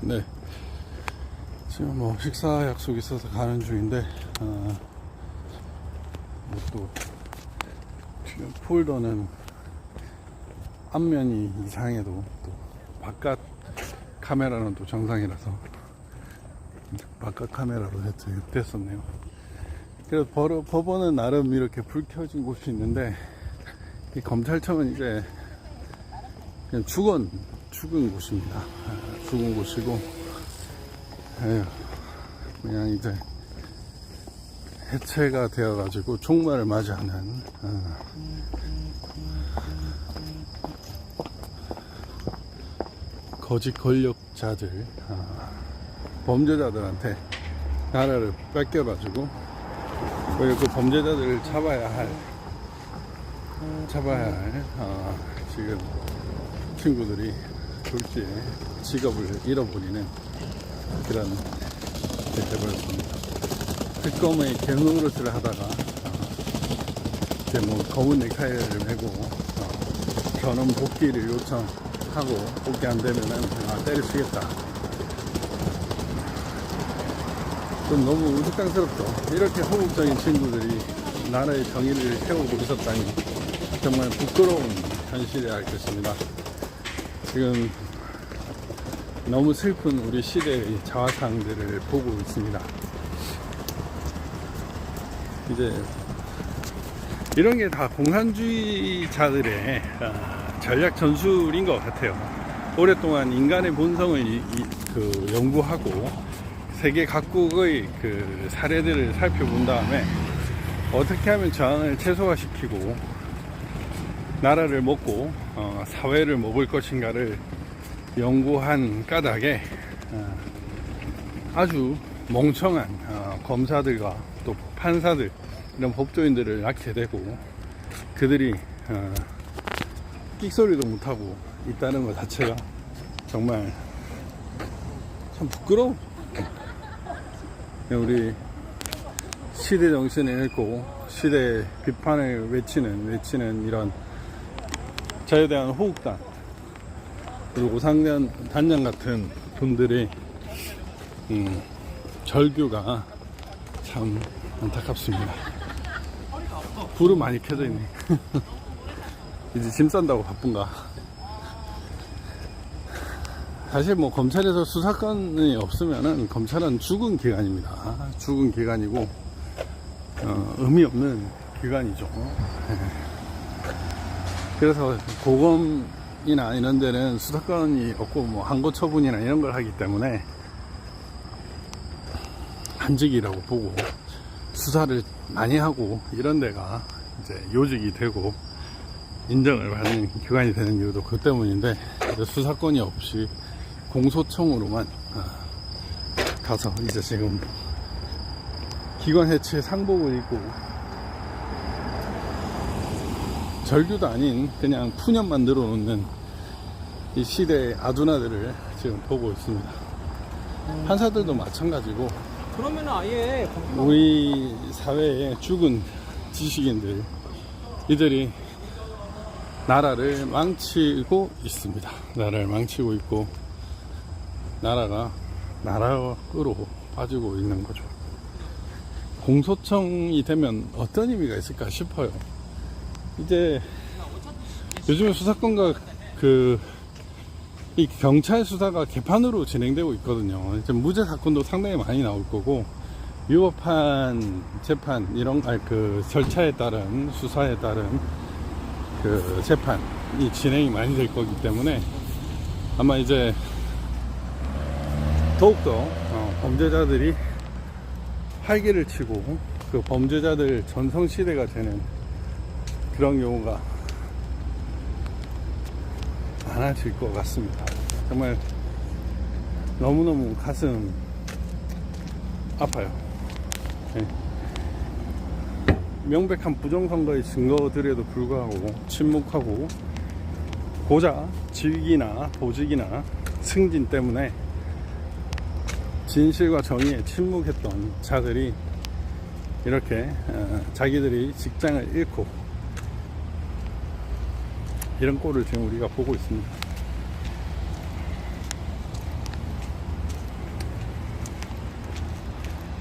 네. 지금 뭐 식사 약속 있어서 가는 중인데, 어, 뭐또 지금 폴더는 앞면이 이상해도 또 바깥 카메라는 또 정상이라서 바깥 카메라로 됐었네요. 그래서 버- 법원은 나름 이렇게 불 켜진 곳이 있는데 이 검찰청은 이제 그냥 죽은 죽은 곳입니다. 아, 죽은 곳이고 에휴, 그냥 이제 해체가 되어 가지고 종말을 맞이하는 어, 거짓 권력자들 어, 범죄자들한테 나라를 뺏겨 가지고 그리고 그 범죄자들을 잡아야 할 잡아야 할 어, 지금 친구들이 졸지에 직업을 잃어버리는 그런 게 돼버렸습니다. 특검의 개노릇을 하다가 어, 이제 뭐 검은 넥타이를 메고 어, 전원 복귀를 요청하고 복귀 안 되면은 아, 때려치겠다. 좀 너무 우스꽝스럽죠. 이렇게 호국적인 친구들이 나라의 정의를 세우고 있었다니 정말 부끄러운 현실이야 할 것입니다. 지금 너무 슬픈 우리 시대의 자화상들을 보고 있습니다. 이제 이런 게 다 공산주의자들의 아, 전략 전술인 것 같아요. 오랫동안 인간의 본성을 그 연구하고 세계 각국의 그 사례들을 살펴본 다음에 어떻게 하면 저항을 최소화시키고 나라를 먹고 어, 사회를 먹을 것인가를 연구한 까닭에 어, 아주 멍청한 어, 검사들과 또 판사들 이런 법조인들을 낳게 되고 그들이 어, 끽소리도 못하고 있다는 것 자체가 정말 참 부끄러워. 우리 시대 정신을 읽고 시대 비판을 외치는 외치는 이런 자유에 대한 호국단 그리고 오상단 단장 같은 분들의 음, 절규가 참 안타깝습니다. 불은 많이 켜져 있네. 이제 짐 싼다고 바쁜가? 사실 뭐 검찰에서 수사건이 없으면은 검찰은 죽은 기관입니다. 죽은 기관이고 어, 의미 없는 기관이죠. 예. 그래서 고검이나 이런 데는 수사권이 없고 뭐 항고 처분이나 이런 걸 하기 때문에 한직이라고 보고 수사를 많이 하고 이런 데가 이제 요직이 되고 인정을 받는 기관이 되는 이유도 그 때문인데 수사권이 없이 공소청으로만 어, 가서 이제 지금 기관 해체 상복을 입고 절규도 아닌 그냥 푸념만 늘어놓는 이 시대의 아두나들을 지금 보고 있습니다. 판사들도 마찬가지고 그러면 아예 우리 사회의 죽은 지식인들 이들이 나라를 망치고 있습니다. 나라를 망치고 있고 나라가 나락으로 빠지고 있는 거죠. 공소청이 되면 어떤 의미가 있을까 싶어요. 이제 요즘에 수사권과 그 이 경찰 수사가 개판으로 진행되고 있거든요. 이제 무죄 사건도 상당히 많이 나올 거고 위법한 재판 이런 아니 그 절차에 따른 수사에 따른 그 재판이 진행이 많이 될 거기 때문에 아마 이제 더욱더 어, 범죄자들이 활개를 치고 그 범죄자들 전성시대가 되는 그런 경우가 많아질 것 같습니다. 정말 너무너무 가슴 아파요. 네. 명백한 부정선거의 증거들에도 불구하고 침묵하고 고자 직위나 보직이나 승진 때문에 진실과 정의에 침묵했던 자들이 이렇게 어, 자기들이 직장을 잃고 이런 꼴을 지금 우리가 보고 있습니다.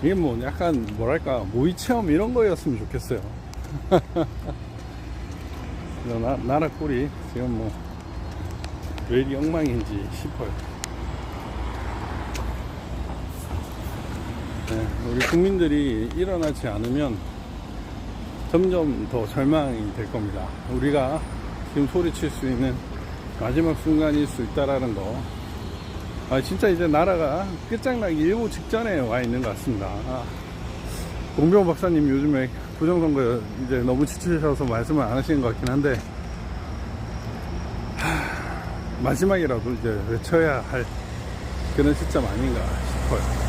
이게 뭐 약간 뭐랄까 모의 체험 이런 거였으면 좋겠어요. 나, 나라 꼴이 지금 뭐 왜 이리 엉망인지 싶어요. 네, 우리 국민들이 일어나지 않으면 점점 더 절망이 될 겁니다. 우리가 지금 소리칠 수 있는 마지막 순간일 수 있다라는 거. 아, 진짜 이제 나라가 끝장나기 일보 직전에 와 있는 것 같습니다. 아, 공병 박사님 요즘에 부정선거 이제 너무 지치셔서 말씀을 안 하시는 것 같긴 한데, 하, 마지막이라도 이제 외쳐야 할 그런 시점 아닌가 싶어요.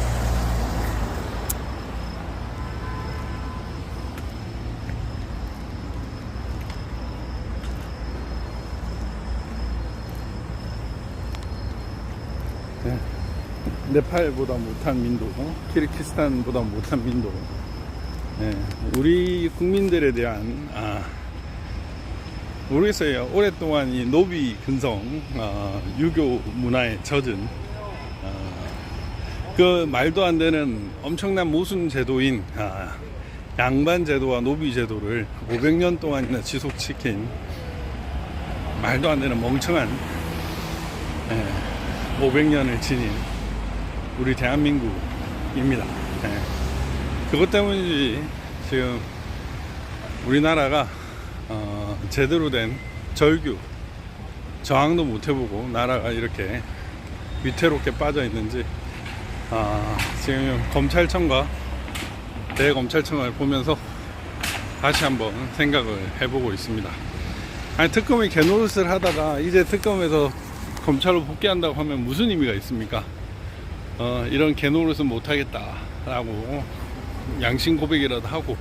네팔보다 못한 민도, 키르키스탄보다 못한 민도. 네, 우리 국민들에 대한 아, 모르겠어요. 오랫동안 이 노비 근성, 아, 유교 문화에 젖은 아, 그 말도 안 되는 엄청난 모순 제도인 아, 양반 제도와 노비 제도를 500년 동안이나 지속시킨 말도 안 되는 멍청한 예, 500년을 지닌 우리 대한민국입니다. 예. 그것 때문이지 지금 우리나라가 어, 제대로 된 절규 저항도 못 해보고 나라가 이렇게 위태롭게 빠져 있는지 아, 지금 검찰청과 대검찰청을 보면서 다시 한번 생각을 해보고 있습니다. 아니 특검이 개노릇을 하다가 이제 특검에서 검찰로 복귀한다고 하면 무슨 의미가 있습니까? 어, 이런 개노릇은 못하겠다 라고 양심 고백이라도 하고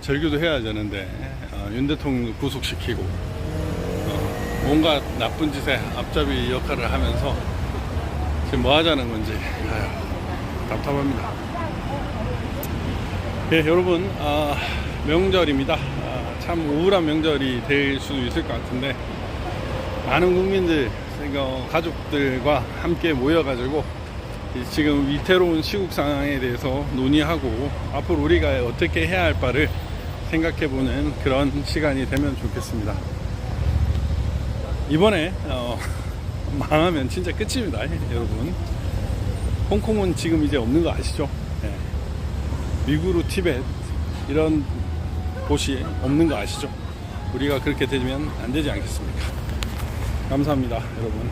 절규도 해야 되는데 어, 윤 대통령 구속시키고 어, 온갖 나쁜 짓에 앞잡이 역할을 하면서 지금 뭐 하자는 건지 아휴, 답답합니다. 예, 여러분 아, 명절입니다. 아, 참 우울한 명절이 될 수도 있을 것 같은데 많은 국민들, 그러니까 가족들과 함께 모여가지고 이 지금 위태로운 시국 상황에 대해서 논의하고 앞으로 우리가 어떻게 해야 할 바를 생각해보는 그런 시간이 되면 좋겠습니다. 이번에 어, 망하면 진짜 끝입니다, 여러분. 홍콩은 지금 이제 없는 거 아시죠? 예. 위구르, 티벳 이런 곳이 없는 거 아시죠? 우리가 그렇게 되면 안 되지 않겠습니까? 감사합니다, 여러분.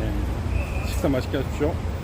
예. 식사 맛있게 하십시오.